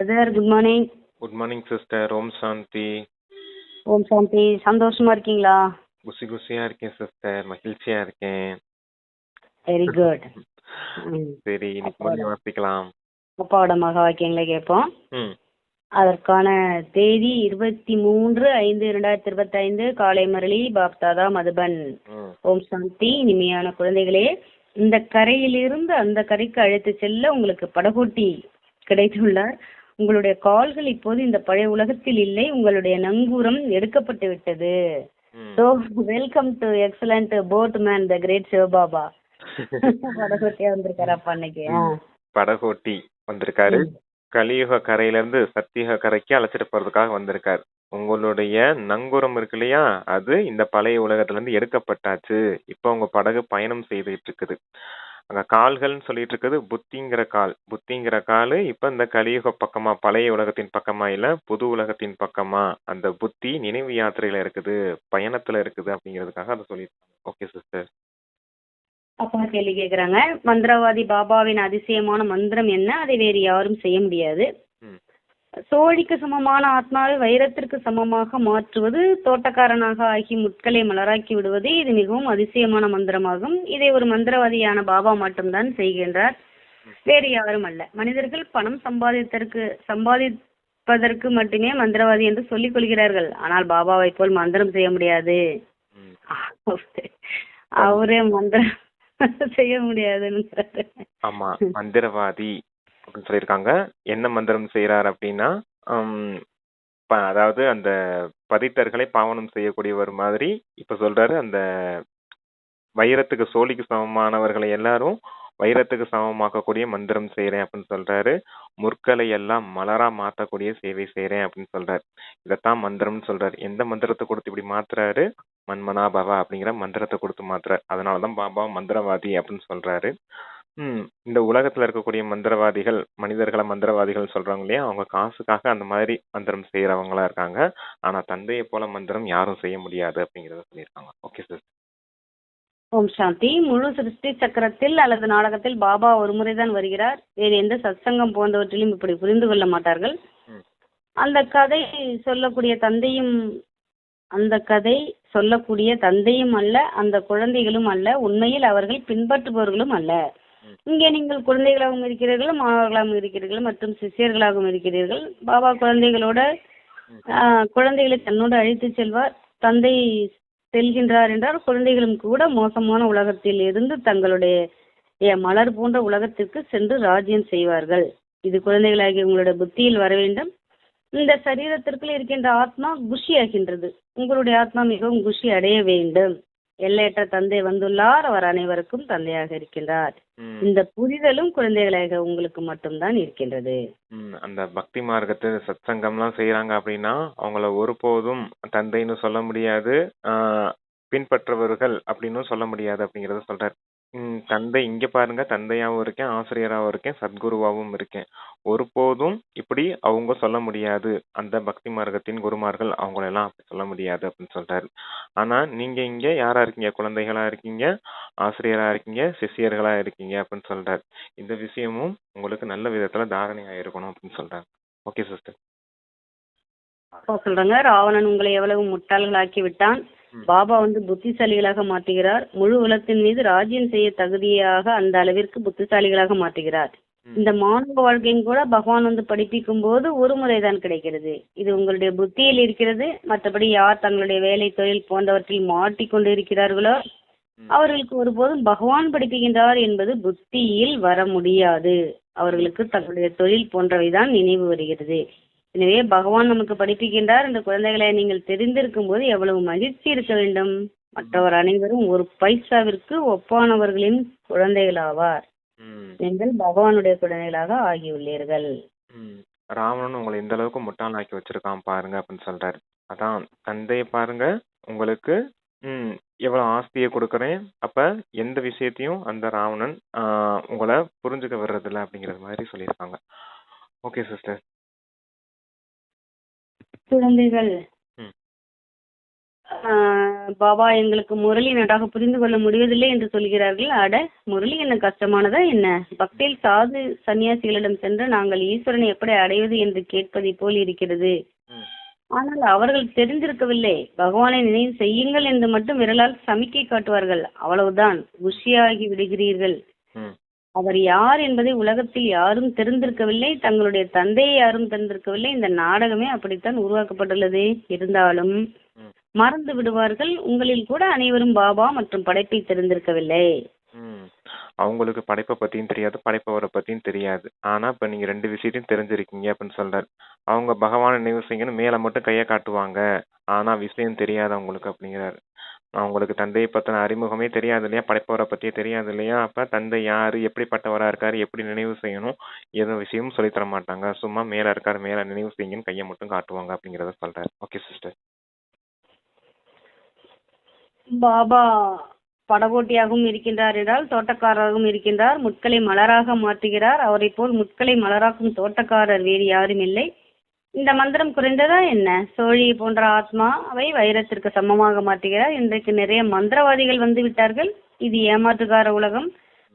Sir good morning good morning sister Om Shanti Om Shanti சந்தோஷமா இருக்கீங்களா? குசி குசியா இருக்கேன் sister மகிழ்ச்சியா இருக்கேன். வெரி குட் சரி இன்னைக்கு வாசிக்கலாம். அப்பாவோட மக வாக்கியங்களை கேட்போம். அதற்கான தேதி இருபத்தி மூன்று ஐந்து இரண்டாயிரத்தி இருபத்தி ஐந்து காலை மரளி பாப்தாதா மதுபன். ஓம் சாந்தி இனிமையான குழந்தைகளே இந்த கரையிலிருந்து அந்த கரைக்கு அழைத்து செல்ல உங்களுக்கு படகோட்டி கிடைத்துள்ளார். உங்களுடைய கால்கள் இப்போது இந்த பழைய உலகத்தில் இல்லை உங்களுடைய நங்கூரம் எடுக்கப்பட்டு விட்டது. So welcome to excellent boatman the great Shivbaba படகோட்டியா வந்திருக்காரப்பா அன்னைக்கு. ஆ. படகோட்டி வந்திருக்காரு. கலியுக கரையில இருந்து சத்தியுக கரைக்கு அழைச்சிட்டு போறதுக்காக வந்திருக்காரு. உங்களுடைய நங்கூரம் இருக்கு இல்லையா? அது இந்த பழைய உலகத்துல இருந்து எடுக்கப்பட்டாச்சு. இப்போ உங்க படகு பயணம் செய்துட்டு இருக்குது. அந்த கால்கள்னு சொல்லிட்டு இருக்குது புத்திங்கிற கால். புத்திங்கிற கால் இப்போ இந்த கலியுக பக்கமாக பழைய உலகத்தின் பக்கமாக இல்லை புது உலகத்தின் பக்கமாக அந்த புத்தி நினைவு யாத்திரையில் இருக்குது பயணத்தில் இருக்குது அப்படிங்கிறதுக்காக அதை சொல்லியிருக்காங்க. ஓகே சிஸ்டர் அப்பா கேள்வி கேட்குறாங்க மந்திரவாதி பாபாவின் அதிசயமான மந்திரம் என்ன? அதை வேறு யாரும் செய்ய முடியாது. சோழிக்கு சமமான ஆத்மாவை வைரத்திற்கு சமமாக மாற்றுவது தோட்டக்காரனாக ஆகி முட்களை மலராக்கி விடுவது இது மிகவும் அதிசயமான மந்திரமாகும். இதை ஒரு மந்திரவாதியான பாபா மட்டும்தான் செய்கின்றார். வேறு யாரும் அல்ல. மனிதர்கள் பணம் சம்பாதித்தற்கு சம்பாதிப்பதற்கு மட்டுமே மந்திரவாதி என்று சொல்லிக் கொள்கிறார்கள். ஆனால் பாபாவை போல் மந்திரம் செய்ய முடியாது. அவரே மந்திரம் செய்ய முடியாதுன்னு ஆமா மந்திரவாதி. அப்படின்னு சொல்லியிருக்காங்க. என்ன மந்திரம் செய்கிறார் அப்படின்னா ப- அதாவது அந்த பதித்தர்களை பாவனம் செய்யக்கூடியவர் மாதிரி இப்போ சொல்றாரு. அந்த வைரத்துக்கு சோழிக்கு சமமானவர்களை எல்லாரும் வைரத்துக்கு சமமாக்கக்கூடிய மந்திரம் செய்கிறேன் அப்படின்னு சொல்றாரு. முற்களை எல்லாம் மலரா மாற்றக்கூடிய சேவை செய்கிறேன் அப்படின்னு சொல்றாரு. இதைத்தான் மந்திரம்னு சொல்றாரு. எந்த மந்திரத்தை கொடுத்து இப்படி மாத்துறாரு? மன்மனா பவா அப்படிங்கிற மந்திரத்தை கொடுத்து மாத்துறாரு. அதனாலதான் பாபா மந்திரவாதி அப்படின்னு சொல்றாரு. ம் இந்த உலகத்துல இருக்கக்கூடிய மந்திரவாதிகள் மனிதர்களை மந்திரவாதிகள் சொல்றாங்க இல்லையா? அவங்க காசுக்காக அந்த மாதிரி மந்திரம் செய்யறவங்களா இருக்காங்க. ஆனா தந்தையை போல மந்திரம் யாரும் செய்ய முடியாது அப்படிங்கறத சொல்லியிருக்காங்க. Okay sir Om Shanti. முழு சிருஷ்டி சக்கரத்தில் அல்லது நாடகத்தில் பாபா ஒரு முறைதான் வருகிறார். வேறு எந்த சத்சங்கம் போன்றவற்றிலும் இப்படி புரிந்து கொள்ள மாட்டார்கள். ம். அந்த கதை சொல்லக்கூடிய தந்தையும் அந்த கதை சொல்லக்கூடிய தந்தையும் அல்ல அந்த குழந்தைகளும் அல்ல உண்மையில் அவர்கள் பின்பற்றுபவர்களும் அல்ல. இங்கே நீங்கள் குழந்தைகளாகவும் இருக்கிறீர்கள் மாணவர்களாகவும் இருக்கிறீர்கள் மற்றும் சிஷ்யர்களாகவும் இருக்கிறீர்கள். பாபா குழந்தைகளோட ஆஹ், குழந்தைகளை தன்னோடு அழைத்து செல்வார். தந்தை செல்கின்றார் என்றால் குழந்தைகளும் கூட மோசமான உலகத்தில் இருந்து தங்களுடைய மலர் போன்ற உலகத்திற்கு சென்று ராஜ்யம் செய்வார்கள். இது குழந்தைகளாகிய உங்களுடைய புத்தியில் வர வேண்டும். இந்த சரீரத்திற்குள் இருக்கின்ற ஆத்மா குஷியாகின்றது உங்களுடைய ஆத்மா மிகவும் குஷி அடைய வேண்டும். எல்லையற்ற தந்தை வந்துள்ளார். அவர் அனைவருக்கும் தந்தையாக இருக்கின்றார். இந்த புரிதலும் குழந்தைகளாக உங்களுக்கு மட்டும்தான் இருக்கின்றது. அந்த பக்தி மார்க்கத்து சத்சங்கம்லாம் செய்யறாங்க அப்படின்னா அவங்கள ஒருபோதும் தந்தைன்னு சொல்ல முடியாது. பின்பற்றவர்கள் அப்படின்னு சொல்ல முடியாது அப்படிங்கறத சொல்றாரு. ம், தந்தை இங்க பாருங்க. தந்தையாவும் இருக்கேன் ஆசிரியராகவும் இருக்கேன் சத்குருவாவும் இருக்கேன். ஒருபோதும் இப்படி அவங்க சொல்ல முடியாது. அந்த பக்தி மார்க்கத்தின் குருமார்கள் அவங்களெல்லாம் அப்படி சொல்ல முடியாது அப்படின்னு சொல்றாரு. ஆனா நீங்க இங்க யாரா இருக்கீங்க? குழந்தைகளா இருக்கீங்க? ஆசிரியரா இருக்கீங்க? சிஷியர்களா இருக்கீங்க? அப்படின்னு சொல்றாரு. இந்த விஷயமும் உங்களுக்கு நல்ல விதத்துல தாரணையா இருக்கணும் அப்படின்னு சொல்றாரு. Okay sister. அப்பா சொல்றாங்க. ராவணன் உங்களை எவ்வளவு முட்டாள்களாக்கி விட்டான்? பாபா வந்து புத்திசாலிகளாக மாற்றுகிறார். முழு உலகத்தின் மீது ராஜ்யம் செய்ய தகுதியாக அந்த அளவிற்கு புத்திசாலிகளாக மாற்றுகிறார். இந்த மாணவ வாழ்க்கையும் கூட பகவான் வந்து படிப்பிக்கும் போது ஒரு முறைதான் கிடைக்கிறது. இது உங்களுடைய புத்தியில் இருக்கிறது. மற்றபடி யார் தங்களுடைய வேலை தொழில் போன்றவற்றில் மாட்டிக்கொண்டு இருக்கிறார்களோ. அவர்களுக்கு ஒருபோதும் பகவான் படிப்புகின்றார் என்பது புத்தியில் வர முடியாது. அவர்களுக்கு தங்களுடைய தொழில் போன்றவைதான் நினைவு வருகிறது. எனவே பகவான் நமக்கு படிப்பிக்கின்றார். என்ற குழந்தைகளை நீங்கள் தெரிந்திருக்கும் போது எவ்வளவு மகிழ்ச்சி இருக்க வேண்டும். மற்றவர் அனைவரும் ஒரு பைசாவிற்கு ஒப்பானவர்களின் குழந்தைகளாவார். ம், நீங்கள் பகவானுடைய குழந்தைகளாக ஆகியுள்ளீர்கள். ராவணன் உங்களை எந்த அளவுக்கு முட்டாளாக்கி வச்சிருக்கான் பாருங்க அப்படின்னு சொல்றாரு. அதான் தந்தையை பாருங்க. உங்களுக்கு ம் எவ்வளவு ஆஸ்தியை கொடுக்கறேன். அப்ப எந்த விஷயத்தையும் அந்த ராவணன் உங்களை புரிஞ்சுக்க வர்றதில்ல அப்படிங்கறது மாதிரி சொல்லியிருக்காங்க. Okay sister. குழந்தைகள். பாபா எங்களுக்கு முரளி நன்றாக புரிந்து கொள்ள முடிவதில்லை என்று சொல்கிறார்கள். அட முரளி என்ன கஷ்டமானதா என்ன? பக்தியில் சாது சன்னியாசிகளிடம் சென்று நாங்கள் ஈஸ்வரனை எப்படி அடைவது என்று கேட்பதை போல் இருக்கிறது. ஆனால் அவர்கள் தெரிந்திருக்கவில்லை. பகவானை நினைவு செய்யுங்கள் என்று மட்டும் விரலால் சமிக்கை காட்டுவார்கள். அவ்வளவுதான். குஷியாகி விடுகிறீர்கள். அவர் யார் என்பதை உலகத்தில் யாரும் தெரிந்திருக்கவில்லை தங்களுடைய தந்தையை யாரும் தெரிந்திருக்கவில்லை. இந்த நாடகமே அப்படித்தான் உருவாக்கப்பட்டுள்ளது இருந்தாலும். மறந்து விடுவார்கள். உங்களில் கூட அனைவரும் பாபா மற்றும் படைப்பை தெரிந்திருக்கவில்லை. அவங்களுக்கு படைப்பை பத்தியும் தெரியாது படைப்பவரை பத்தியும் தெரியாது. ஆனா இப்ப நீங்க ரெண்டு விஷயத்தையும் தெரிஞ்சிருக்கீங்க அப்படின்னு சொல்றாரு. அவங்க பகவானை நினைவு செய்யணும் மேல மட்டும் கையை காட்டுவாங்க. ஆனா விஷயம் தெரியாது அவங்களுக்கு அப்படிங்கிறாரு. அவங்களுக்கு தந்தையை பற்றின அறிமுகமே தெரியாது இல்லையா படைப்பவரை பற்றியே தெரியாது இல்லையா அப்போ தந்தை யார்? எப்படிப்பட்டவராக இருக்கார்? எப்படி நினைவு செய்யணும்? எதுவும் விஷயமும் சொல்லித்தர மாட்டாங்க. சும்மா மேலே இருக்கார் மேலே நினைவு செய்யுங்கன்னு கையை மட்டும் காட்டுவாங்க அப்படிங்கிறத சொல்கிறார் ஓகே சிஸ்டர் பாபா படகோட்டியாகவும் இருக்கின்றார். என்றால் தோட்டக்காரராகவும் இருக்கின்றார். முட்களை மலராக மாற்றுகிறார். அவரைப் போல் முட்களை மலராக்கும் தோட்டக்காரர் வேறு யாரும் இல்லை. இந்த மந்திரம் குறைந்ததா என்ன? சோழி போன்ற ஆத்மாவை வைரத்திற்கு சமமாக மாற்றுகிறார் இன்றைக்கு நிறைய மந்திரவாதிகள் வந்து விட்டார்கள். இது ஏமாற்றுகார உலகம்.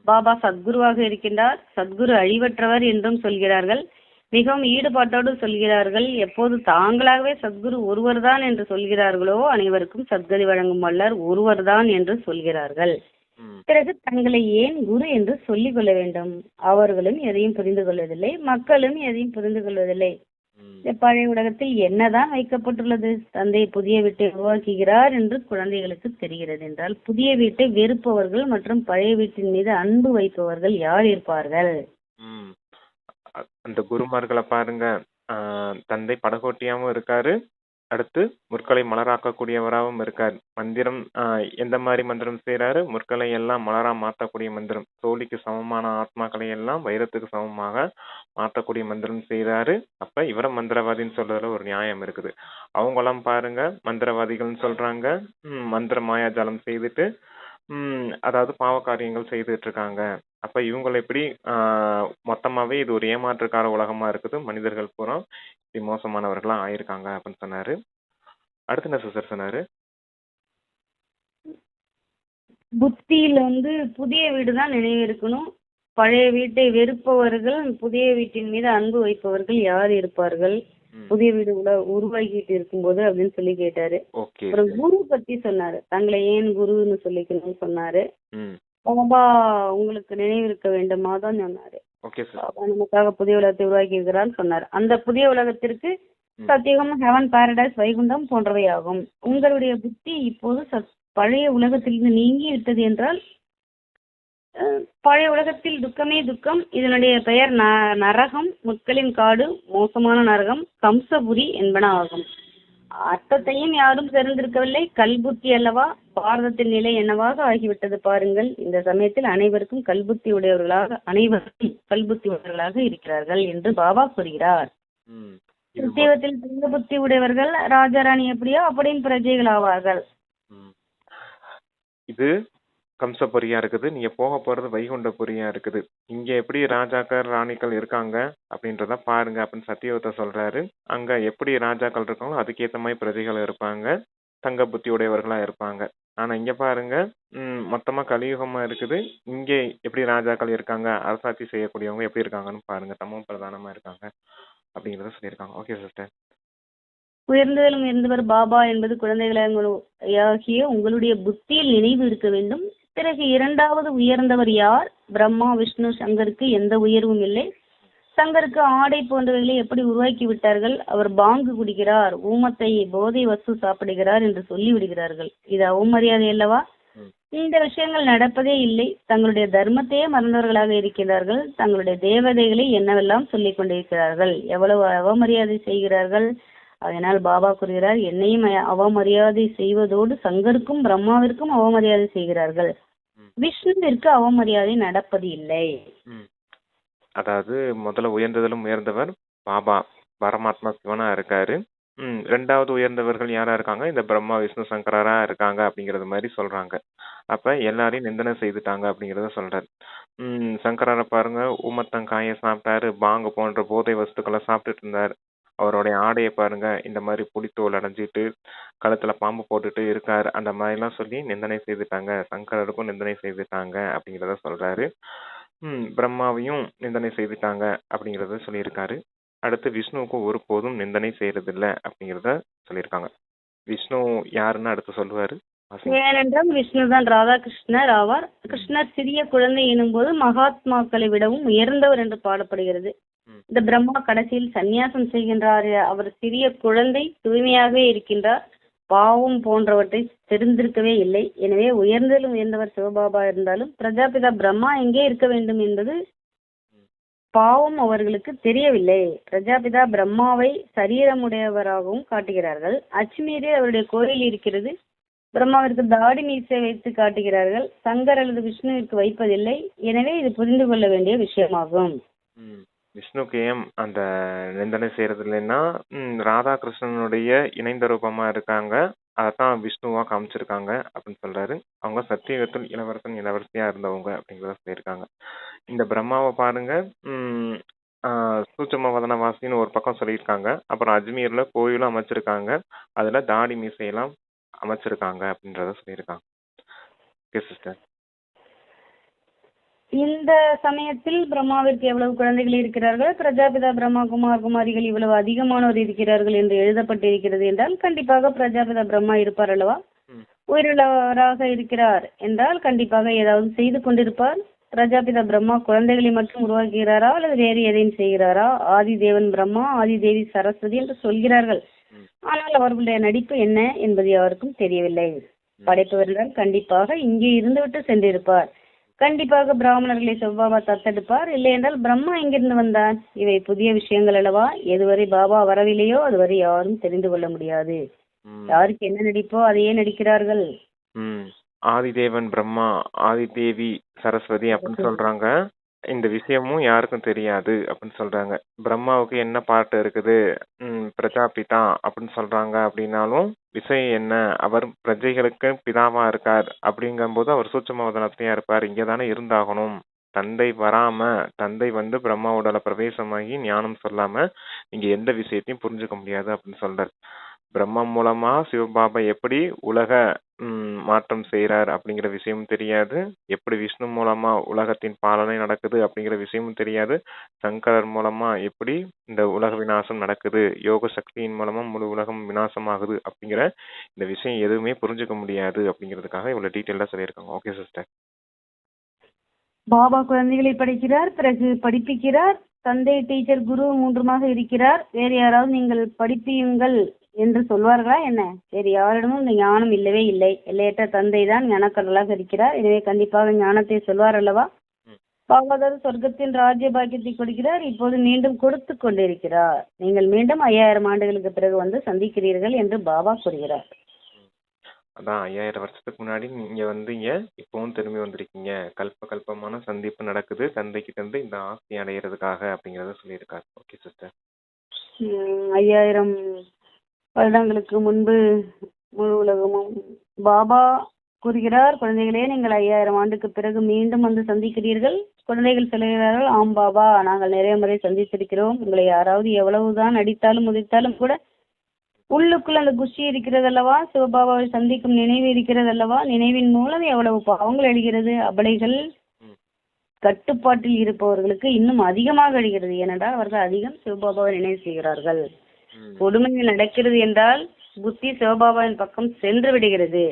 பாபா சத்குருவாக இருக்கின்றார். சத்குரு அழிவற்றவர் என்றும் சொல்கிறார்கள். மிகவும் ஈடுபாட்டோடு சொல்கிறார்கள். எப்போது தாங்களாகவே சத்குரு ஒருவர்தான் என்று சொல்கிறார்களோ அனைவருக்கும் சத்கதி வழங்கும் வல்லர் ஒருவர்தான் என்று சொல்கிறார்கள். பிறகு தங்களை ஏன் குரு என்று சொல்லிக் கொள்ள வேண்டும்? அவர்களும் எதையும் புரிந்து கொள்வதில்லை. மக்களும் எதையும் புரிந்து கொள்வதில்லை. பழைய உலகத்தில் என்னதான் வைக்கப்பட்டுள்ளது? தந்தை புதிய வீட்டை உருவாக்குகிறார் என்று குழந்தைகளுக்கு தெரிகிறது என்றால் புதிய வீட்டை வெறுப்பவர்கள் மற்றும் பழைய வீட்டின் மீது அன்பு வைப்பவர்கள் யார் இருப்பார்கள்? அந்த குருமார்களை பாருங்க. தந்தை படகோட்டியாவும் இருக்காரு. அடுத்து முற்களை மலராக்கக்கூடியவராகவும் இருக்கார். மந்திரம் ஆஹ் எந்த மாதிரி மந்திரம் செய்கிறாரு முற்களை எல்லாம் மலரா மாற்றக்கூடிய மந்திரம். தோழிக்கு சமமான ஆத்மாக்களை எல்லாம் வைரத்துக்கு சமமாக மாற்றக்கூடிய மந்திரம் செய்கிறாரு அப்போ இவர மந்திரவாதின்னு சொல்றதுல ஒரு நியாயம் இருக்குது. அவங்களாம் பாருங்க மந்திரவாதிகள்னு சொல்றாங்க. மந்திர மாயாஜாலம் செய்துட்டு அதாவது பாவ காரியங்கள் செய்துட்டு இருக்காங்க. அப்ப இவங்களை எப்படி ஆஹ் மொத்தமாவே இது ஒரு ஏமாற்றுக்கார உலகமா இருக்குது. மனிதர்கள் பூரா இப்படி மோசமானவர்களா ஆயிருக்காங்க அப்படின்னு சொன்னாரு. அடுத்து என்ன சிஸ்டர் சொன்னாரு? புத்தியில வந்து புதிய வீடு தான் நினைவு இருக்கணும். பழைய வீட்டை வெறுப்பவர்கள் புதிய வீட்டின் மீது அன்பு வைப்பவர்கள் யார் இருப்பார்கள். புதிய வீடு உல உருவாக்கிட்டு இருக்கும்போது அப்படின்னு சொல்லி கேட்டாரு. அப்புறம் குரு பத்தி சொன்னாரு. தங்களை ஏன் குருன்னு சொல்லிக்கணும்னு சொன்னாரு. பாபா உங்களுக்கு நினைவு இருக்க வேண்டுமா தான் சொன்னாரு. பாபா நமக்காக புதிய உலகத்தை உருவாக்கி இருக்கிறான்னு சொன்னார். அந்த புதிய உலகத்திற்கு. சத்தியகம் ஹெவன் பாரடைஸ் வைகுண்டம் போன்றவை ஆகும் உங்களுடைய புத்தி இப்போது சத்- பழைய உலகத்திலிருந்து நீங்கி விட்டது என்றால் பழைய உலகத்தில் துக்கமே துக்கம். இதனுடைய பெயர் நரகம் முட்களின் காடு மோசமான நரகம் கம்சபுரி என்பன ஆகும். அர்த்தத்தையும் யாரும் தெரிந்திருக்கவில்லை. கல்புத்தி அல்லவா? பாரதத்தின் நிலை என்னவாக ஆகிவிட்டது பாருங்கள். இந்த சமயத்தில் அனைவருக்கும் கல்புத்தி உடையவர்களாக அனைவரும் கல்புத்தி உடையவர்களாக இருக்கிறார்கள் என்று பாபா கூறுகிறார். சத்தியவத்தில் பிறந்த புத்தி உடையவர்கள் ராஜாராணி எப்படியோ அப்படியும் பிரஜைகள் ஆவார்கள். இது கம்சபுரியா இருக்குது. நீங்க போக போறது வைகுண்டபுரியா இருக்குது. இங்க எப்படி ராஜாக்கள் ராணிகள் இருக்காங்க அப்படின்றத பாருங்க அப்படின்னு சத்தியவத்தை சொல்றாரு. அங்க எப்படி ராஜாக்கள் இருக்காங்களோ அதுக்கேற்ற மாதிரி பிரஜைகள் இருப்பாங்க. தங்க புத்தி உடையவர்களாக இருப்பாங்க. ஆனா இங்க பாருங்க மொத்தமாக மொத்தமா கலியுகமா இருக்குது. இங்க எப்படி ராஜாக்கள் இருக்காங்க அரசாட்சி செய்யக்கூடியவங்க எப்படி இருக்காங்கன்னு பாருங்க. தமம் பிரதானமா இருக்காங்க அப்படிங்கறத சொல்லியிருக்காங்க. ஓகே சிஸ்டர் உயர்ந்ததிலும் உயர்ந்தவர் பாபா என்பது குழந்தைகளாகிய உங்களுடைய புத்தியில் நினைவு இருக்க வேண்டும். பிறகு இரண்டாவது உயர்ந்தவர் யார்? பிரம்மா விஷ்ணு சங்கருக்கு எந்த உயர்வும் இல்லை. சங்கருக்கு ஆடை போன்றவைகளை எப்படி உருவாக்கி விட்டார்கள்? அவர் பாங்கு குடிக்கிறார் ஊமத்தை போதை வஸ்து சாப்பிடுகிறார் என்று சொல்லி விடுகிறார்கள். இது அவமரியாதை அல்லவா. இந்த விஷயங்கள் நடப்பதே இல்லை. தங்களுடைய தர்மத்தையே மறந்தவர்களாக இருக்கிறார்கள் தங்களுடைய தேவதைகளை என்னவெல்லாம் சொல்லிக் கொண்டிருக்கிறார்கள்? எவ்வளவு அவமரியாதை செய்கிறார்கள்? அதனால் பாபா கூறுகிறார் என்னையும் அவமரியாதை செய்வதோடு சங்கருக்கும் பிரம்மாவிற்கும் அவமரியாதை செய்கிறார்கள். விஷ்ணுவிற்கு அவமரியாதை நடப்பது இல்லை. அதாவது முதல்ல உயர்ந்ததிலும் உயர்ந்தவர் பாபா பரமாத்மா சிவனா இருக்காரு. ம் ரெண்டாவது உயர்ந்தவர்கள் யாரா இருக்காங்க? இந்த பிரம்மா விஷ்ணு சங்கரரா இருக்காங்க அப்படிங்கறது மாதிரி சொல்றாங்க. அப்ப எல்லாரையும் நிந்தனை செய்துட்டாங்க அப்படிங்கறத சொல்றாரு. ம் சங்கரரை பாருங்க உமத்தங்காய சாப்பிட்டாரு பாங்கு போன்ற போதை வஸ்துக்களை சாப்பிட்டுட்டு இருந்தாரு. அவருடைய ஆடைய பாருங்க இந்த மாதிரி புலித்தோல் அடைஞ்சிட்டு கழுத்துல பாம்பு போட்டுட்டு இருக்காரு அந்த மாதிரிலாம் சொல்லி நிந்தனை செய்துட்டாங்க. சங்கரருக்கும் நிந்தனை செய்துட்டாங்க அப்படிங்கிறத சொல்றாரு. ம் பிரம்மாவையும் நிந்தனை செய்துட்டாங்க அப்படிங்கிறத சொல்லியிருக்காரு. அடுத்து விஷ்ணுவுக்கு ஒருபோதும் நிந்தனை செய்யறதில்ல அப்படிங்கிறத சொல்லியிருக்காங்க. விஷ்ணு யாருன்னு அடுத்து சொல்லுவாரு? வாசிங்க. ஏனென்றால் விஷ்ணுதான் ராதாகிருஷ்ணர் ஆவார் கிருஷ்ணர் சிறிய குழந்தை எனும்போது மகாத்மாக்களை விடவும் உயர்ந்தவர் என்று பாடப்படுகிறது. இந்த பிரம்மா கடைசியில் சந்நியாசம் செய்கின்றார் அவர் சிறிய குழந்தை தூய்மையாகவே இருக்கின்றார். பாவம் போன்றவற்றை தெரிந்திருக்கவே இல்லை. எனவே உயர்ந்ததிலும் உயர்ந்தவர் சிவபாபா இருந்தாலும் பிரஜாபிதா பிரம்மா எங்கே இருக்க வேண்டும் என்பது பாவம் அவர்களுக்கு தெரியவில்லை. பிரஜாபிதா பிரம்மாவை சரீரமுடையவராகவும் காட்டுகிறார்கள். அஜ்மீரில் அவருடைய கோயில் இருக்கிறது. பிரம்மாவிற்கு தாடி மீசை வைத்து காட்டுகிறார்கள். சங்கர் அல்லது விஷ்ணுவிற்கு வைப்பதில்லை. எனவே இது புரிந்து கொள்ள வேண்டிய விஷயமாகும். விஷ்ணுவுக்கு ஏன் அந்த நிந்தனை செய்யறது இல்லைன்னா ம், ராதாகிருஷ்ணனுடைய இணைந்த ரூபமா இருக்காங்க. அதைத்தான் விஷ்ணுவா காமிச்சிருக்காங்க அப்படின்னு சொல்றாரு. அவங்க சத்தியுகத்தில் இளவரசன் இளவரசியா இருந்தவங்க அப்படிங்கிறத சொல்லியிருக்காங்க. இந்த பிரம்மாவை பாருங்க. ம், ஆ, சூட்சும வதனவாசின்னு ஒரு பக்கம் சொல்லியிருக்காங்க. அப்புறம் அஜ்மீர்ல கோயிலும் அமைச்சிருக்காங்க. அதுல தாடி மீசையெல்லாம் அமைச்சிருக்காங்க அப்படின்றத சொல்லியிருக்காங்க. ஓகே சிஸ்டர் இந்த சமயத்தில் பிரம்மாவிற்கு எவ்வளவு குழந்தைகள் இருக்கிறார்கள்? பிரஜாபிதா பிரம்மா குமார் குமாரிகள் இவ்வளவு அதிகமானோர் இருக்கிறார்கள் என்று எழுதப்பட்டிருக்கிறது என்றால் கண்டிப்பாக பிரஜாபிதா பிரம்மா இருப்பார் அல்லவா. உயிருள்ளவராக இருக்கிறார் என்றால் கண்டிப்பாக ஏதாவது செய்து கொண்டிருப்பார். பிரஜாபிதா பிரம்மா குழந்தைகளை மட்டும் உருவாக்குகிறாரா அல்லது வேறு எதையும் செய்கிறாரா? ஆதி தேவன் பிரம்மா ஆதி தேவி சரஸ்வதி என்று சொல்கிறார்கள். ஆனால் அவர்களுடைய நடிப்பு என்ன என்பது யாருக்கும் தெரியவில்லை. படைப்பவர் என்றால் கண்டிப்பாக இங்கே இருந்துவிட்டு சென்றிருப்பார். கண்டிப்பாக பிராமணர்களை செவ்வாபா தத்தெடுப்பார். இல்லை என்றால் பிரம்மா எங்கிருந்து வந்தார்? இவை புதிய விஷயங்கள் அல்லவா? எதுவரை பாபா வரவில்லையோ அதுவரை யாரும் தெரிந்து கொள்ள முடியாது. யாருக்கு என்ன நடிப்போ அதையே நடிக்கிறார்கள்? ஆதிதேவன் பிரம்மா ஆதிதேவி சரஸ்வதி அப்படின்னு சொல்றாங்க. இந்த விஷயமும் யாருக்கும் தெரியாது அப்படின்னு சொல்றாங்க. பிரம்மாவுக்கு என்ன பாட்டு இருக்குது? ம் பிரஜாபிதா அப்படின்னு சொல்றாங்க அப்படின்னாலும் விஷயம் என்ன? அவர் பிரஜைகளுக்கு பிதாவா இருக்கார் அப்படிங்கும்போது அவர் சூட்சமவதனத்திலையா இருப்பார். இங்க தானே இருந்தாகணும். தந்தை வராம தந்தை வந்து பிரம்மாவோட பிரவேசமாகி ஞானம் சொல்லாம நீங்க எந்த விஷயத்தையும் புரிஞ்சுக்க முடியாது அப்படின்னு சொல்றாரு. பிரம்மம் மூலமா சிவபாபா எப்படி உலக ம், மாற்றம் செய்றார் அப்படிங்கிற விஷயமும் தெரியாது. எப்படி விஷ்ணு மூலமா உலகத்தின் பாலனை நடக்குது அப்படிங்கிற விஷயமும் தெரியாது. சங்கரர் மூலமா எப்படி இந்த உலக விநாசம் நடக்குது யோக சக்தியின் மூலமா முழு உலகம் விநாசமாகுது அப்படிங்கிற இந்த விஷயம் எதுவுமே புரிஞ்சுக்க முடியாது அப்படிங்கிறதுக்காக இவ்வளவு டீட்டெயிலா சொல்லியிருக்காங்க. ஓகே சிஸ்டர் பாபா குழந்தைகளை படிக்கிறார் பிறகு படிப்பிக்கிறார் தந்தை டீச்சர் குரு மூன்றுமாக இருக்கிறார். வேறு யாராவது நீங்கள் படிப்பியுங்கள். என்று சொல்வார்களா என்ன? வேறு யாரிடமும் இந்த ஞானம் இல்லவே இல்லை. எல்லையற்ற தந்தை தான் ஞானக்கடலாக இருக்கிறார். எனவே கண்டிப்பாக ஞானத்தை சொல்வார் அல்லவா. பாபாதார் சொர்க்கத்தின் ராஜ்ய பாக்கியத்தை கொடுக்கிறார். இப்போது மீண்டும் கொடுத்து கொண்டிருக்கிறார். நீங்கள் மீண்டும் ஐயாயிரம் ஆண்டுகளுக்கு பிறகு வந்து சந்திக்கிறீர்கள் என்று பாபா கூறுகிறார். அதான் ஐயாயிரம் வருஷத்துக்கு முன்னாடி நீங்க வந்தீங்க. இப்பவும் திரும்பி வந்திருக்கீங்க. கல்ப கல்பமான சந்திப்பு நடக்குது. தந்தைக்கு தந்து இந்த ஆஸ்தி அடையிறதுக்காக அப்படிங்கறத சொல்லியிருக்காரு. ஓகே சிஸ்டர் ஐயாயிரம் வருடங்களுக்கு முன்பு முழு உலகமும் பாபா கூறுகிறார் குழந்தைகளே நீங்கள் ஐயாயிரம் ஆண்டுக்கு பிறகு மீண்டும் வந்து சந்திக்கிறீர்கள். குழந்தைகள் சொல்லுகிறார்கள் ஆம் பாபா நாங்கள் நிறைய முறை சந்தித்திருக்கிறோம். உங்களை யாராவது எவ்வளவுதான் அடித்தாலும் உதைத்தாலும் கூட உள்ளுக்குள் அந்த குஷி இருக்கிறது அல்லவா சிவபாபாவை சந்திக்கும் நினைவு இருக்கிறது அல்லவா நினைவின் மூலம் எவ்வளவு பாவங்கள் எழுகிறது? அபலைகள் கட்டுப்பாட்டில் இருப்பவர்களுக்கு இன்னும் அதிகமாக எழுகிறது. ஏனென்றால் அவர்கள் அதிகம் சிவபாபாவை நினைவு செய்கிறார்கள். ம். கொடுமைகள் நடக்கிறது என்றால் புத்தி சிவபாபாவின் பக்கம் சென்று விடுகிறது.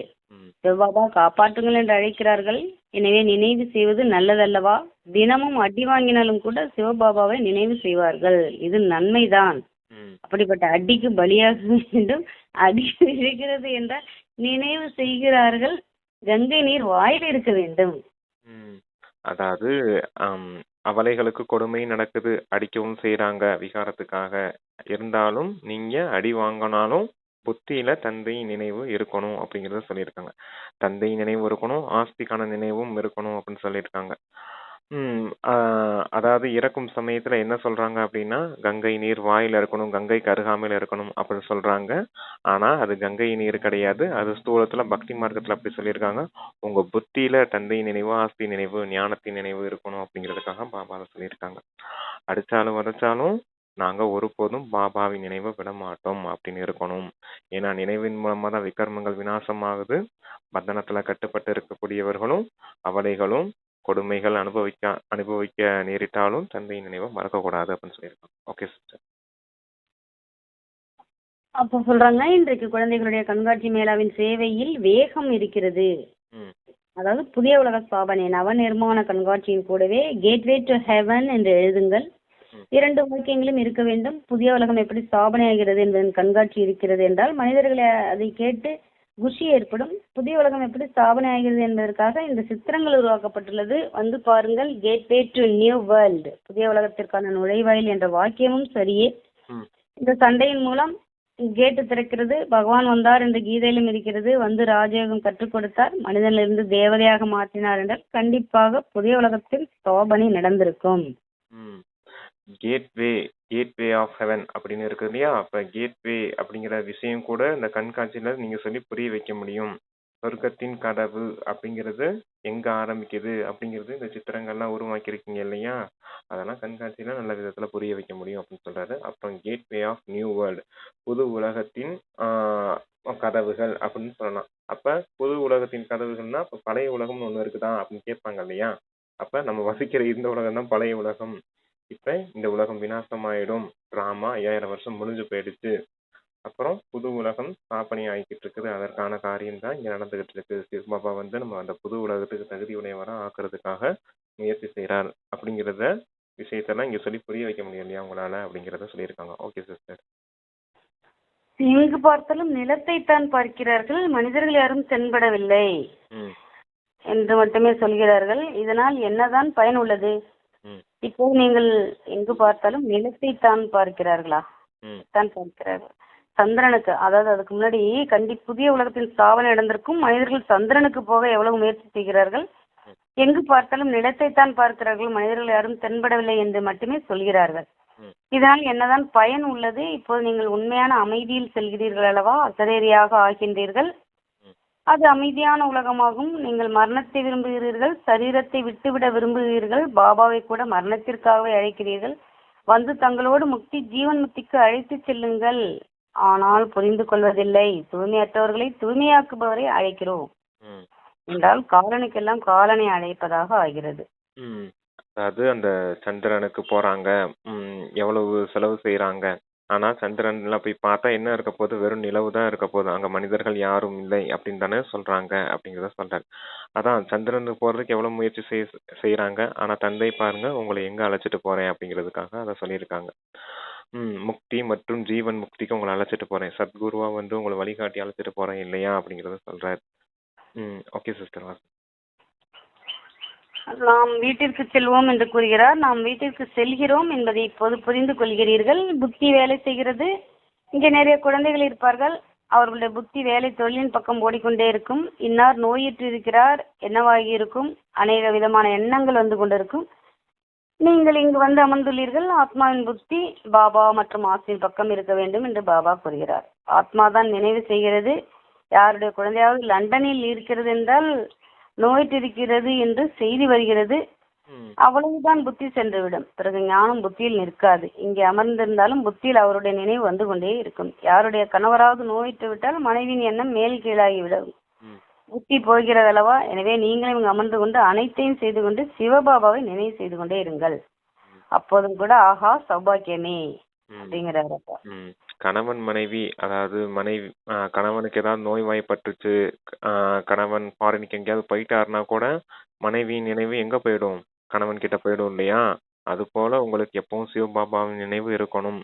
சிவபாபா காப்பாற்றுங்கள் என்று அழைக்கிறார்கள். எனவே நினைவு செய்வது நல்லதல்லவா? தினமும் அடி வாங்கினாலும் கூட சிவபாபாவை நினைவு செய்வார்கள். இது நன்மைதான். அப்படிப்பட்ட அடிக்கு பலியாக வேண்டும் அடி இருக்கிறது என்றால் நினைவு செய்கிறார்கள். கங்கை நீர் வாயில் இருக்க வேண்டும். அதாவது அவலைகளுக்கு கொடுமை நடக்குது அடிக்கவும் செய்றாங்க விகாரத்துக்காக. இருந்தாலும் நீங்க அடி வாங்கினாலும் புத்தியில தந்தையின் நினைவு இருக்கணும் அப்படிங்கிறத சொல்லியிருக்காங்க. தந்தையின் நினைவு இருக்கணும் ஆஸ்திக்கான நினைவும் இருக்கணும் அப்படின்னு சொல்லியிருக்காங்க. ம் அதாவது இறக்கும் சமயத்துல என்ன சொல்றாங்க அப்படின்னா கங்கை நீர் வாயில இருக்கணும் கங்கை கருகாமையில இருக்கணும் அப்படின்னு சொல்றாங்க. ஆனா அது கங்கை நீர் கிடையாது. அது ஸ்தூலத்துல பக்தி மார்க்கத்துல அப்படி சொல்லியிருக்காங்க. உங்க புத்தியில தந்தை நினைவு ஆஸ்தி நினைவு ஞானத்தின் நினைவு இருக்கணும் அப்படிங்கிறதுக்காக பாபா சொல்லியிருக்காங்க. அடிச்சாலும் உதைச்சாலும் நாங்க ஒருபோதும் பாபாவின் நினைவை விட மாட்டோம் அப்படின்னு இருக்கணும். ஏன்னா நினைவின் மூலமா தான் விகர்மங்கள் விநாசமாகுது. பந்தனத்துல கட்டுப்பட்டு இருக்கக்கூடியவர்களும் அவலைகளும் கொடுமைகள் அனுபவிக்க அனுபவிக்க நேரிட்டாலும் தந்தையின் நினைவை மறக்கக்கூடாது அப்படின்னு சொல்லியிருக்காங்க. ஓகே சிஸ்டர் அப்போ சொல்றாங்க இன்றைக்கு குழந்தைகளுடைய கண்காட்சி மேளாவின் சேவையில் வேகம் இருக்கிறது. அதாவது புதிய உலக ஸ்தாபனை நவநிர்மாண கண்காட்சியின் கூடவே கேட்வே டு ஹெவன் என்று எழுதுங்கள். இரண்டு வாக்கியங்களும் இருக்க வேண்டும். புதிய உலகம் எப்படி ஸ்தாபனை ஆகிறது என்பதன் கண்காட்சி இருக்கிறது என்றால் மனிதர்களை அதை கேட்டு குஷி ஏற்படும். புதிய உலகம் எப்படி ஸ்தாபனை ஆகிறது என்பதற்காக இந்த சித்திரங்கள் உருவாக்கப்பட்டுள்ளது. வந்து பாருங்கள் கேட்வே டு நியூ வேர்ல்டு புதிய உலகத்திற்கான நுழைவாயில் என்ற வாக்கியமும் சரியே. இந்த சண்டையின் மூலம் கேட்டு திறக்கிறது. பகவான் வந்தார் என்று கீதையிலும் இருக்கிறது. வந்து ராஜயோகம் கற்றுக் கொடுத்தார். மனிதனிலிருந்து தேவதையாக மாற்றினார் என்றால் கண்டிப்பாக புதிய உலகத்தில் ஸ்தோபனை நடந்திருக்கும். கேட்வே கேட்வே ஆஃப் ஹெவன் அப்படின்னு இருக்கு இல்லையா? அப்ப கேட்வே அப்படிங்கிற விஷயம் கூட இந்த கண்காட்சியில நீங்க சொல்லி புரிய வைக்க முடியும். சொர்க்கத்தின் கதவு அப்படிங்கிறது எங்க ஆரம்பிக்குது அப்படிங்கிறது இந்த சித்திரங்கள்லாம் உருவாக்கியிருக்கீங்க இல்லையா? அதெல்லாம் கண்காட்சியில நல்ல விதத்துல புரிய வைக்க முடியும் அப்படின்னு சொல்றாரு. அப்புறம் கேட்வே ஆஃப் நியூ வேர்ல்டு புது உலகத்தின் கதவுகள் அப்படின்னு சொல்லலாம். அப்ப புது உலகத்தின் கதவுகள்னா அப்ப பழைய உலகம்னு ஒண்ணு இருக்குதா அப்படின்னு கேட்பாங்க இல்லையா? அப்ப நம்ம வசிக்கிற இந்த உலகம் தான் பழைய உலகம். இப்ப இந்த உலகம் விநாசமாயிடும் டிராமா ஐயாயிரம் வருஷம் முடிஞ்சு போயிடுச்சு. அப்புறம் புது உலகம் ஸ்தாபனை ஆகிக்கிட்டு இருக்குது அதற்கான காரியம் தான் இங்க நடந்துகிட்டு இருக்கு. சிவபாபா வந்து நம்ம அந்த புது உலகத்துக்கு தகுதி உடையவரா ஆக்குறதுக்காக முயற்சி செய்றார். அப்படிங்கிறத விஷயத்தெல்லாம் இங்க சொல்லி புரிய வைக்க முடியும் இல்லையா உங்களால அப்படிங்கிறத சொல்லியிருக்காங்க. ஓகே சிஸ்டர் எங்கு பார்த்தாலும் நிலத்தை தான் பார்க்கிறார்கள். மனிதர்கள் யாரும் தென்படவில்லை ம். என்று மட்டுமே சொல்கிறார்கள். இதனால் என்னதான் பயன் உள்ளது? இப்போ நீங்கள் எங்கு பார்த்தாலும் நிலத்தை தான் பார்க்கிறார்களா தான் பார்க்கிறார்கள். சந்திரனுக்கு அதாவது அதுக்கு முன்னாடி கண்டி புதிய உலகத்தின் ஸ்தாபனை நடந்திருக்கும் மனிதர்கள் சந்திரனுக்கு போக எவ்வளவு முயற்சி செய்கிறார்கள்? எங்கு பார்த்தாலும் நிலத்தை தான் பார்க்கிறார்கள். மனிதர்கள் யாரும் தென்படவில்லை என்று மட்டுமே சொல்கிறார்கள். இதனால் என்னதான் பயன் உள்ளது. இப்போது நீங்கள் உண்மையான அமைதியில் செல்கிறீர்கள் அல்லவா? அசரேரியாக ஆகின்றீர்கள். அது அமைதியான உலகமாகும். நீங்கள் மரணத்தை விரும்புகிறீர்கள் சரீரத்தை விட்டுவிட விரும்புகிறீர்கள் பாபாவை கூட மரணத்திற்காகவே அழைக்கிறீர்கள். வந்து தங்களோடு முக்தி ஜீவன் முக்திக்கு அழைத்து செல்லுங்கள். ஆனால் புரிந்து கொள்வதில்லை. தூய்மையற்றவர்களை தூய்மையாக்குபவரை அழைக்கிறோம். என்றால் காலனுக்கெல்லாம் காலனை அழைப்பதாக ஆகிறது. அதாவது அந்த சந்திரனுக்கு போறாங்க. எவ்வளவு செலவு செய்றாங்க. ஆனா சந்திரன்ல போய் பார்த்தா என்ன இருக்க போது? வெறும் நிலவு தான் இருக்க போது. அங்க மனிதர்கள் யாரும் இல்லை அப்படின்னு தானே சொல்றாங்க அப்படிங்கிறத சொல்றாரு. அதான் சந்திரனுக்கு போறதுக்கு எவ்வளோ முயற்சி செய் செய்கிறாங்க ஆனா தந்தை பாருங்க உங்களை எங்க அழைச்சிட்டு போறேன் அப்படிங்கிறதுக்காக அதை சொல்லியிருக்காங்க. ம் முக்தி மற்றும் ஜீவன் முக்திக்கு உங்களை அழைச்சிட்டு போறேன். சத்குருவா வந்து உங்களை வழிகாட்டி அழைச்சிட்டு போறேன் இல்லையா அப்படிங்கிறத சொல்றாரு. ம் ஓகே சிஸ்டர். நாம் வீட்டிற்கு செல்வோம் என்று கூறுகிறார். நாம் வீட்டிற்கு செல்கிறோம் என்பதை இப்போது புரிந்து கொள்கிறீர்கள். புத்தி வேலை செய்கிறது. இங்கே நிறைய குழந்தைகள் இருப்பார்கள். அவர்களுடைய புத்தி வேலை தொழிலின் பக்கம் ஓடிக்கொண்டே இருக்கும். இன்னார் நோயுற்று இருக்கிறார். என்னவாகி இருக்கும்? அநேக விதமான எண்ணங்கள் வந்து கொண்டிருக்கும். நீங்கள் இங்கு வந்து அமர்ந்துள்ளீர்கள். ஆத்மாவின் புத்தி பாபா மற்றும் ஆசின் பக்கம் இருக்க வேண்டும் என்று பாபா கூறுகிறார். ஆத்மா தான் நினைவு செய்கிறது. யாருடைய குழந்தையாவது லண்டனில் இருக்கிறது என்றால் நோயிட்டிருக்கிறது என்று செய்தி வருகிறது. அவ்வளவுதான் புத்தி சென்றுவிடும். பிறகு ஞானம் புத்தியில் நிற்காது. இங்கே அமர்ந்திருந்தாலும் புத்தியில் அவருடைய நினைவு வந்து கொண்டே இருக்கும். யாருடைய கணவராவது நோயிட்டு விட்டால் மனைவியின் எண்ணம் மேல் கீழாகிவிடும். புத்தி போகிறதல்லவா? எனவே நீங்களும் இங்கு அமர்ந்து கொண்டு அனைத்தையும் செய்து கொண்டு சிவபாபாவை நினைவு செய்து கொண்டே இருங்கள். அப்போதும் கூட ஆஹா சௌபாக்கியமே அப்படிங்கிறாரு கணவன் மனைவி அதாவது மனைவி கணவனுக்கு ஏதாவது நோய்வாய்ப்பட்டுச்சு ஆ, கணவன் ஃபாரினுக்கு எங்கேயாவது போயிட்டாருன்னா கூட மனைவியின் நினைவு எங்க போயிடும்? கணவன் கிட்ட போயிடும் இல்லையா? அது போல உங்களுக்கு எப்பவும் சிவபாபாவின் நினைவு இருக்கணும்.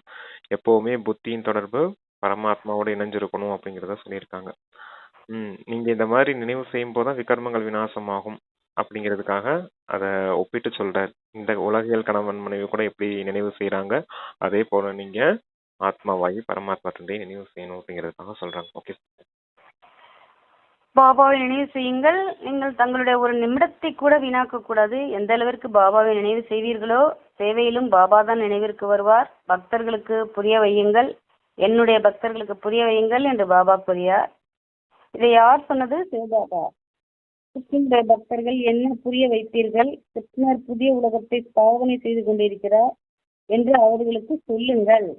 எப்பவுமே புத்தியின் தொடர்பு பரமாத்மாவோட இணைஞ்சிருக்கணும் அப்படிங்கிறத சொல்லியிருக்காங்க. ம் நீங்க இந்த மாதிரி நினைவு செய்யும் போதுதான் விகர்மங்கள் விநாசமாகும் அப்படிங்கிறதுக்காக அதை ஒப்பிட்டு சொல்றார். இந்த உலகியல் கணவன் மனைவி கூட எப்படி நினைவு செய்றாங்க அதே போல் நீங்க ஆத்மாவாகி பரமாத்மா நினைவு செய்யணும் அப்படிங்கிறதுக்காக சொல்றாங்க. ஓகே பாபாவை நினைவு செய்யுங்கள். நீங்கள் தங்களுடைய ஒரு நிமிடத்தை கூட வீணாக்க கூடாது. எந்த அளவிற்கு பாபாவை நினைவு செய்வீர்களோ சேவையிலும் பாபா தான் நினைவிற்கு வருவார். பக்தர்களுக்கு புரிய வையுங்கள். என்னுடைய பக்தர்களுக்கு புரிய வையுங்கள் என்று பாபா கூறியார் இதை யார் சொன்னது? சிவபாபா கிருஷ்ணனுடைய பக்தர்கள் என்ன புரிய வைப்பீர்கள் கிருஷ்ணர் புதிய உலகத்தை ஸ்தாபனை செய்து கொண்டிருக்கிறார் என்று அவர்களுக்கு சொல்லுங்கள்.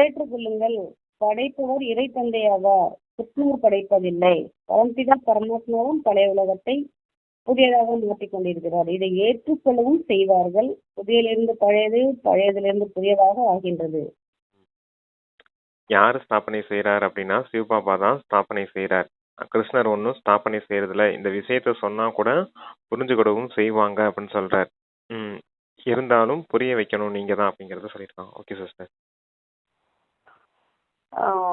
ஏற்றுக்கொள்ளுங்கள் படைப்பவர் இறை தந்தையாவார். புத்துணர் படைப்பதில்லை. பரம்பிதா பரமாத்மாவும் பழைய உலகத்தை புதியதாக மாற்றிக் கொண்டிருக்கிறார் இதை ஏற்றுக்கொள்ளவும் செய்வார்கள். புதியிலிருந்து பழையது பழையதிலிருந்து புதியதாக ஆகின்றது. யாரு ஸ்தாபனை செய்யறார் அப்படின்னா சிவபாபா தான் ஸ்தாபனை செய்யறார் கிருஷ்ணர் ஒன்றும் ஸ்தாபனை செய்யறதில்ல இந்த விஷயத்த சொன்னா கூட புரிஞ்சுக்கிடவும் செய்வாங்க அப்படின்னு சொல்றார். ம் இருந்தாலும் புரிய வைக்கணும் நீங்க தான் அப்படிங்கறத சொல்லியிருக்காங்க. Okay sister.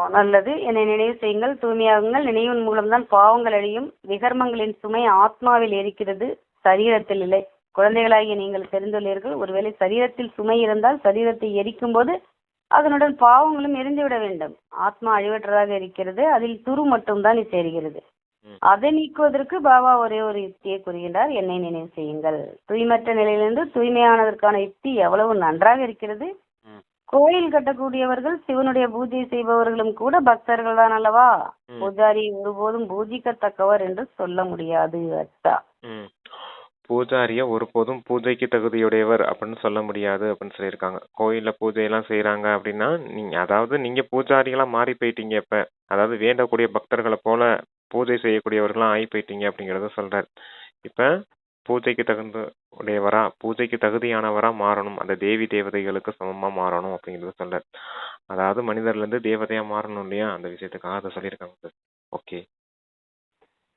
நல்லது. என்னை நினைவு செய்யுங்கள். தூய்மையாகுங்கள். நினைவின் மூலம்தான் பாவங்கள் அழியும். விகர்மங்களின் சுமை ஆத்மாவில் இருக்கிறது. சரீரத்தில் இல்லை. குழந்தைகளாகிய நீங்கள் தெரிந்துள்ளீர்கள். ஒருவேளை சரீரத்தில் சுமை இருந்தால் சரீரத்தை எரிக்கும் போது அதனுடன் பாவங்களும் எரிந்து விட வேண்டும். ஆத்மா அழிவற்றதாக இருக்கிறது. அதில் துரு மட்டும்தான் சேர்கிறது. அதை நீக்குவதற்கு பாபா ஒரே ஒரு யுக்தியை கூறுகின்றார். என்னை நினைவு செய்யுங்கள். தூய்மற்ற நிலையிலிருந்து தூய்மையானதற்கான யுக்தி எவ்வளவு நன்றாக இருக்கிறது. கோயில் கட்டக்கூடியவர்கள் சிவனுடைய பூஜை செய்பவர்களும் கூட பக்தர்கள் தான் அல்லவா. பூஜாரி ஒருபோதும் பூஜிக்கத்தக்கவர் என்று சொல்ல முடியாது அச்சா பூஜாரிய ஒருபோதும் பூஜைக்கு தகுதியுடையவர் அப்படின்னு சொல்ல முடியாது அப்படின்னு சொல்லியிருக்காங்க. கோயில்ல பூஜை எல்லாம் செய்யறாங்க அப்படின்னா நீங்க அதாவது நீங்க பூஜாரிகளா மாறி போயிட்டீங்க இப்ப. அதாவது வேண்டக்கூடிய பக்தர்களை போல பூஜை செய்யக்கூடியவர்களா ஆகி போயிட்டீங்க அப்படிங்கறத சொல்றார். இப்ப பூஜைக்கு தகுந்த உடையவரா பூஜைக்கு தகுதியானவரா மாறணும். அந்த தேவி தேவதைகளுக்கு சமமா மாறணும் அப்படிங்கறத சொல்றார். அதாவது மனிதர்ல இருந்து தேவதையா மாறணும் இல்லையா? அந்த விஷயத்துக்காக அதை சொல்லியிருக்காங்க ஓகே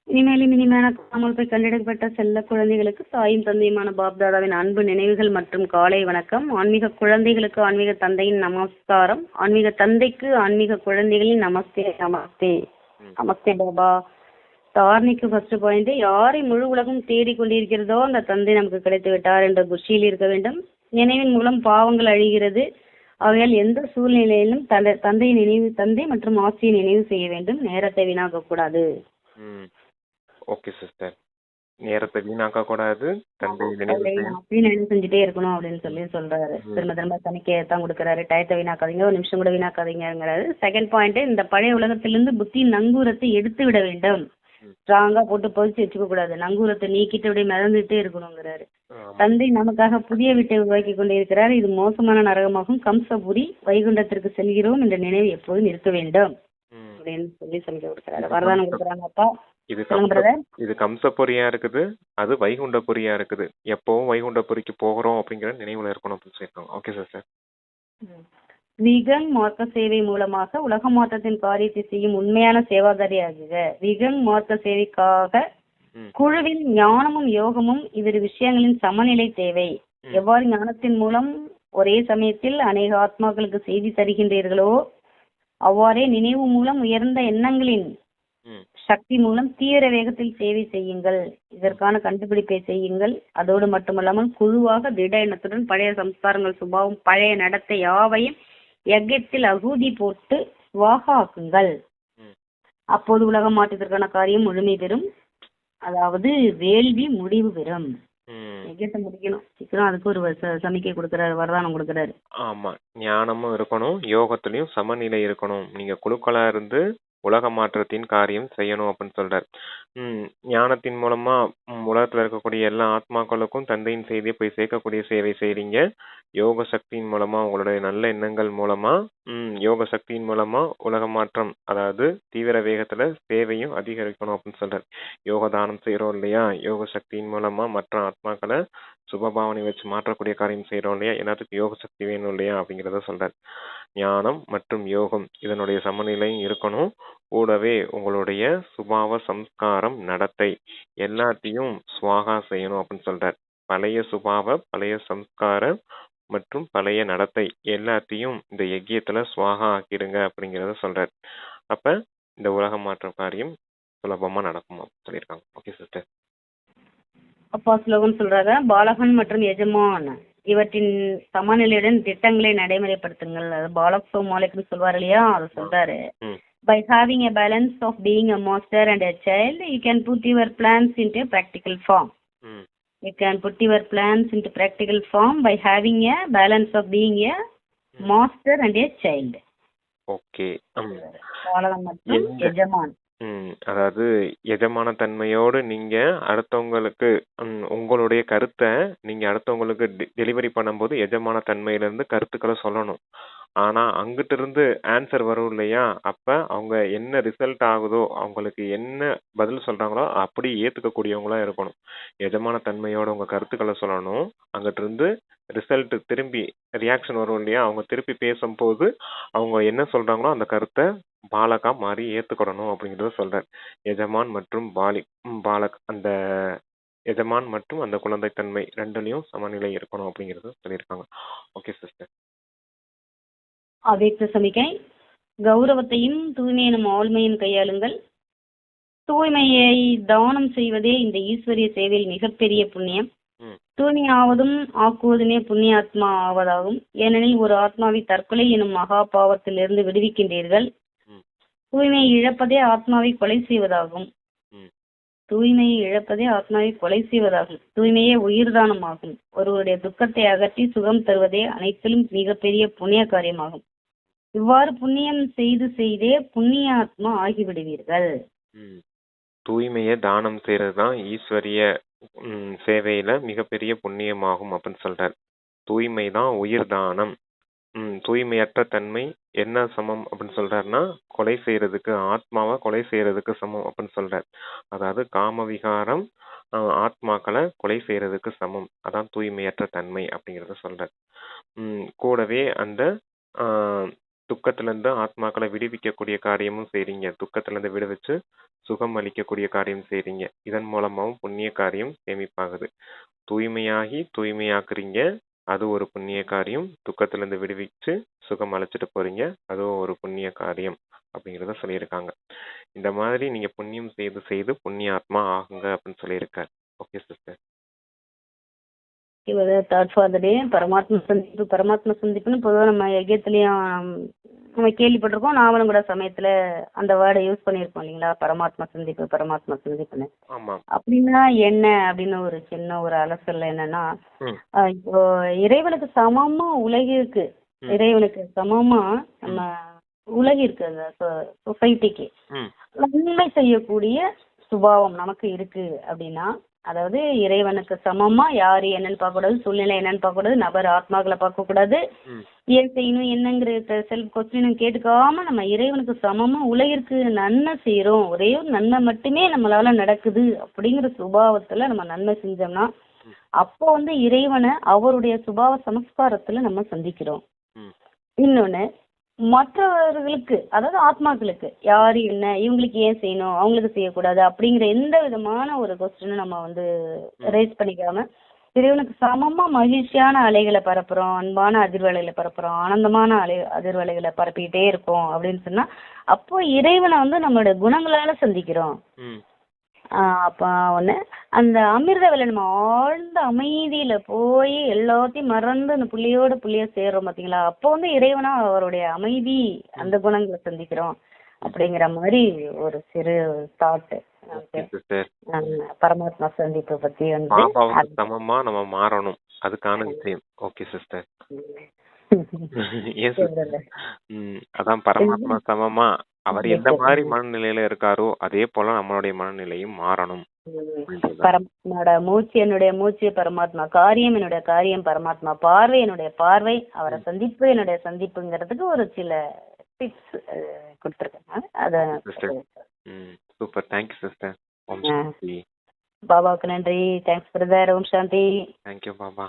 இனிமேலும் இனிமையான காமல் போய் கண்டெடுக்கப்பட்ட செல்ல குழந்தைகளுக்கு தாயும் தந்தையுமான பாப்தாதாவின் அன்பு நினைவுகள் மற்றும் காலை வணக்கம். ஆன்மீக குழந்தைகளுக்கு ஆன்மீக தந்தையின் நமஸ்காரம். ஆன்மீக தந்தைக்கு ஆன்மீக குழந்தைகளின் நமஸ்தே நமஸ்தே. நமஸ்தே பாபா. தார்னிக்கு ஃபர்ஸ்ட் பாயிண்ட் யாரை முழு உலகம் தேடிக் கொண்டிருக்கிறதோ அந்த தந்தை நமக்கு கிடைத்து விட்டார் என்ற குஷியில் இருக்க வேண்டும். நினைவின் மூலம் பாவங்கள் அழிகிறது. ஆகையால் எந்த சூழ்நிலையிலும் தந்தை நினைவு தந்தை மற்றும் ஆசியை நினைவு செய்ய வேண்டும். நேரத்தை வீணாக்க கூடாது. ஓகே சிஸ்டர் நேரத்தை வீணாக்க கூடாது. தந்தை நினைவு செஞ்சுட்டே இருக்கணும் அப்படின்னு சொல்லி சொல்றாரு. திரும்ப திரும்ப சனிக்கே தான் கொடுக்குறாரு. டயத்தை வீணாக்காதீங்க ஒரு நிமிஷம் கூட வீணாக்காதீங்கிறாரு செகண்ட் பாயிண்ட் இந்த பழைய உலகத்திலிருந்து புத்தியின் நங்கூரத்தை எடுத்து விட வேண்டும். ஸ்ட்ராங்கா போட்டு பொதிச்சு வச்சுக்க கூடாது. நங்கூரத்தை நீக்கிட்டு அப்படியே மிதந்துட்டே இருக்கணுங்கிறாரு. தந்தை நமக்காக புதிய வீட்டை உருவாக்கி கொண்டிருக்கிறார். இது மோசமான நரகமாகும். கம்சபுரி வைகுண்டத்திற்கு செல்கிறோம் என்ற நினைவு எப்போதும் இருக்க வேண்டும். அப்படின்னு சொல்லி சொல்லி கொடுக்குறாரு. வரதானம் கொடுக்குறாங்க அப்பா. இது இது கம்சபுரியா இருக்குது? அது வைகுண்டபுரியா இருக்குது. எப்பவும் வைகுண்டபுரிக்கு போகிறோம் அப்படிங்கிற நினைவுல இருக்கணும் அப்படின்னு சொல்லியிருக்காங்க. ஓகே சிஸ்டர் விகன் மார்க்க சேவை மூலமாக உலக மாற்றத்தின் காரியத்தை செய்யும் உண்மையான சேவாதாரியாகுக. விகன் மார்க்க சேவைக்காக. குழுவில் ஞானமும் யோகமும் இவ்விரு விஷயங்களின் சமநிலை தேவை. எவ்வாறு ஞானத்தின் மூலம் ஒரே சமயத்தில் அநேக ஆத்மாக்களுக்கு செய்தி தருகின்றீர்களோ அவ்வாறே நினைவு மூலம் உயர்ந்த எண்ணங்களின் சக்தி மூலம் தீவிர வேகத்தில் சேவை செய்யுங்கள். இதற்கான கண்டுபிடிப்பை செய்யுங்கள். அதோடு மட்டுமல்லாமல் குழுவாக திட எண்ணத்துடன் பழைய சம்ஸ்காரங்கள் சுபாவம் பழைய நடத்தை யாவையும் யஜ்யத்தில் அகூதி போட்டு ம். அப்போது உலக மாற்றத்திற்கான காரியம் முழுமை பெறும். அதாவது வேள்வி முடிவு பெறும். யஜ்யத்தை முடிக்கணும். சீக்கிரம் அதுக்கு ஒரு சமிக்கை கொடுக்கறாரு வரதானம் கொடுக்கறாரு. ஆமா. ஞானமும் இருக்கணும். யோகத்திலையும் சமநிலை இருக்கணும். நீங்க குழுக்களா இருந்து உலக மாற்றத்தின் காரியம் செய்யணும் அப்படின்னு சொல்றார். ம் ஞானத்தின் மூலமா ம், உலகத்துல இருக்கக்கூடிய எல்லா ஆத்மாக்களுக்கும் தந்தையின் செய்தியை போய் சேர்க்கக்கூடிய சேவை செய்றீங்க. யோக சக்தியின் மூலமா உங்களுடைய நல்ல எண்ணங்கள் மூலமா ம் யோக சக்தியின் மூலமா உலக மாற்றம் அதாவது தீவிர வேகத்துல சேவையும் அதிகரிக்கணும் அப்படின்னு சொல்றார். யோக தானம் செய்றோம் இல்லையா? யோக சக்தியின் மூலமா மற்ற ஆத்மாக்களை சுபபாவனை வச்சு மாற்றக்கூடிய காரியம் செய்றோம் இல்லையா? எல்லாத்துக்கும் யோக சக்தி வேணும் இல்லையா? அப்படிங்கிறத சொல்றார். ஞானம் மற்றும் யோகம் இதனுடைய சமநிலையும் இருக்கணும். கூடவே உங்களுடைய சுபாவ சம்ஸ்காரம் நடத்தை எல்லாத்தையும் சுவாகா செய்யணும் அப்படின்னு சொல்றார். பழைய சுபாவ பழைய சம்ஸ்காரம் மற்றும் பழைய நடத்தை எல்லாத்தையும் இந்த யஜ்யத்துல சுவாகா ஆக்கிடுங்க அப்படிங்கிறத சொல்றார். அப்ப இந்த உலக மாற்ற காரியம் சுலபமா நடக்கும் அப்படின்னு சொல்லியிருக்காங்க. ஓகே சிஸ்டர் அப்பா ஸ்லோகன் சொல்றாரு பாலகன் மற்றும் எஜமான் இவற்றின் சமநிலையுடன் திட்டங்களை நடைமுறைப்படுத்துங்கள் அது பாலக் மாலிக்னு சொல்வார் இல்லையா அதை சொல்றாரு ம் by having a balance of being a master and a child you can put your plans into a practical form ம் you can put your plans into practical form by having a balance of being a master and a child okay பாலகன் மற்றும் எஜமான் ம். அதாவது எஜமான தன்மையோடு நீங்க அடுத்தவங்களுக்கு ம் உங்களுடைய கருத்த நீங்க அடுத்தவங்களுக்கு டெ டெலிவரி பண்ணும்போது எஜமான தன்மையிலேருந்து கருத்துக்கள சொல்லணும். ஆனா அங்கிட்டிருந்து ஆன்சர் வரும் இல்லையா? அப்ப அவங்க என்ன ரிசல்ட் ஆகுதோ, அவங்களுக்கு என்ன பதில் சொல்றாங்களோ அப்படியே ஏத்துக்கக்கூடியவங்களா இருக்கணும். எஜமான தன்மையோட உங்க கருத்துக்கள சொல்லணும். அங்கிட்டிருந்து ரிசல்ட் திரும்பி ரியாக்ஷன் வரும் இல்லையா? அவங்க திருப்பி பேசும்போது அவங்க என்ன சொல்றாங்களோ அந்த கருத்த பாலகா மாறி ஏத்துக்கிடணும் அப்படிங்கிறத சொல்றார். எஜமான் மற்றும் பாலி ம் பாலக் அந்த எஜமான் மற்றும் அந்த குழந்தை தன்மை 2லயும் சமநிலை இருக்கணும் அப்படிங்கிறத சொல்லியிருக்காங்க. Okay sister. அவ்யக்த சமிக்கை கௌரவத்தையும் தூய்மை எனும் ஆளுமையும் கையாளுங்கள். தூய்மையை தானம் செய்வதே இந்த ஈஸ்வரிய சேவையில் மிகப்பெரிய புண்ணியம். ம். தூய்மையாவதும் ஆக்குவதுமே புண்ணிய ஆத்மா ஆவதாகும். ஏனெனில் ஒரு ஆத்மாவை தற்கொலை எனும் மகா பாவத்திலிருந்து விடுவிக்கின்றீர்கள். தூய்மையை இழப்பதே ஆத்மாவை கொலை செய்வதாகும். தூய்மையை இழப்பதே ஆத்மாவை கொலை செய்வதாகும். தூய்மையே உயிர்தானம் ஆகும் ஒருவருடைய துக்கத்தை அகற்றி சுகம் தருவதே அனைத்திலும் மிகப்பெரிய புண்ணிய காரியமாகும். இவ்வாறு புண்ணியம் செய்து செய்தே புண்ணிய ஆத்மா ஆகிவிடுவீர்கள் ம். தூய்மைய தானம் செய்யறது தான் ஈஸ்வரிய சேவையில மிகப்பெரிய புண்ணியமாகும் அப்படின்னு சொல்றார். தூய்மை தான் உயிர் தானம். ம், தூய்மையற்ற தன்மை என்ன சமம் அப்படின்னு சொல்றாருன்னா கொலை செய்யறதுக்கு ஆத்மாவை கொலை செய்யறதுக்கு சமம் அப்படின்னு சொல்றார். அதாவது காமவிகாரம் ஆத்மாக்களை கொலை செய்யறதுக்கு சமம். அதான் தூய்மையற்ற தன்மை அப்படிங்கிறத சொல்றார். ம், கூடவே அந்த துக்கத்திலேருந்து ஆத்மாக்களை விடுவிக்கக்கூடிய காரியமும் செய்கிறீங்க துக்கத்திலேருந்து விடுவிச்சு சுகம் அளிக்கக்கூடிய காரியம் செய்கிறீங்க இதன் மூலமாகவும் புண்ணிய காரியம் சேமிப்பாகுது. தூய்மையாகி தூய்மையாக்குறீங்க. அது ஒரு புண்ணிய காரியம். துக்கத்திலேருந்து விடுவிச்சு சுகம் அழைச்சிட்டு போகிறீங்க அதுவும் ஒரு புண்ணிய காரியம் அப்படிங்கிறத சொல்லியிருக்காங்க. இந்த மாதிரி நீங்கள் புண்ணியம் செய்து செய்து புண்ணிய ஆத்மா ஆகுங்க அப்படின்னு சொல்லியிருக்காரு ஓகே சிஸ்டர். இவர் தாட் ஃபார் த டே பரமாத்ம சந்திப்பு பரமாத்ம சந்திப்புன்னு பொதுவாக நம்ம யஜ்யத்துலேயும் நம்ம கேள்விப்பட்டிருக்கோம். நாமளும் கூட சமயத்தில் அந்த வேர்டை யூஸ் பண்ணியிருக்கோம் இல்லைங்களா? பரமாத்ம சந்திப்பு பரமாத்ம சந்திப்புன்னு. அப்படின்னா என்ன? அப்படின்னு ஒரு சின்ன ஒரு அலசல் என்னன்னா இப்போ இறைவனுக்கு சமமா உலகிற்கு. இறைவனுக்கு சமமா நம்ம உலகிற்கு அந்த சொசைட்டிக்கு. நன்மை செய்யக்கூடிய சுபாவம் நமக்கு இருக்கு அப்படின்னா அதாவது இறைவனுக்கு சமமா யாரு என்னன்னு பார்க்க கூடாது சூழ்நிலை என்னன்னு பார்க்க கூடாது நபர் ஆத்மாக்களை பார்க்க கூடாது ம். ஏன் செய்யணும் என்னங்கிற செல்ஃப் கொஸ்டினும் கேட்டுக்காம நம்ம இறைவனுக்கு சமமா உலகிற்கு நன்மை செய்யறோம் ஒரே ஒரு நன்மை மட்டுமே நம்மளால நடக்குது அப்படிங்கிற சுபாவத்துல நம்ம நன்மை செஞ்சோம்னா அப்போ வந்து இறைவனை அவருடைய சுபாவ சமஸ்காரத்துல நம்ம சந்திக்கிறோம் ம். மற்றவர்களுக்கு அதாவது ஆத்மாக்களுக்கு யாரு என்ன இவங்களுக்கு ஏன் செய்யணும் அவங்களுக்கு செய்யக்கூடாது அப்படிங்கிற எந்த விதமான ஒரு கொஸ்டினும் நம்ம வந்து ரைஸ் பண்ணிக்காம இறைவனுக்கு சமமா மகிழ்ச்சியான அலைகளை பரப்புறோம் அன்பான அதிர்வலைகளை பரப்புறோம் ஆனந்தமான அலை அதிர்வலைகளை பரப்பிக்கிட்டே இருக்கோம் அப்படின்னு சொன்னா அப்போ இறைவனை வந்து நம்மளோட குணங்களால சந்திக்கிறோம். அப்ப ஒண்ணு அந்த அமிர்த வேலை நம்ம ஆழ்ந்த அமைதியில போய் எல்லாத்தையும் மறந்து அந்த புள்ளியோட புள்ளிய சேர்றோம் பாத்தீங்களா அப்போ வந்து இறைவனா அவருடைய அமைதி அந்த குணங்களை சந்திக்கிறோம் அப்படிங்கிற மாதிரி ஒரு சிறு தாட் ஓகே சிஸ்டர். பரமாத்மா சந்திப்பை பத்தி வந்து சமமா நம்ம மாறணும். அதுக்கான விஷயம். Okay sister. அதான் பரமாத்மா சமமா அவர் எந்த மாதிரி மனநிலையில இருக்காரோ அதே போல நம்மளுடைய மனநிலையும் மாறணும். பரமாத்மாவோட மூச்சு என்னுடைய மூச்சு பரமாத்மா காரியம் என்னுடைய காரியம் பரமாத்மா பார்வை என்னுடைய பார்வை அவரை சந்திப்பு என்னுடைய சந்திப்புங்கிறதுக்கு ஒரு சில டிப்ஸ் கொடுத்துருக்கேன் அத. சூப்பர். Thank you sister. பாபாவுக்கு நன்றி thanks brother Om Shanti thank you Baba.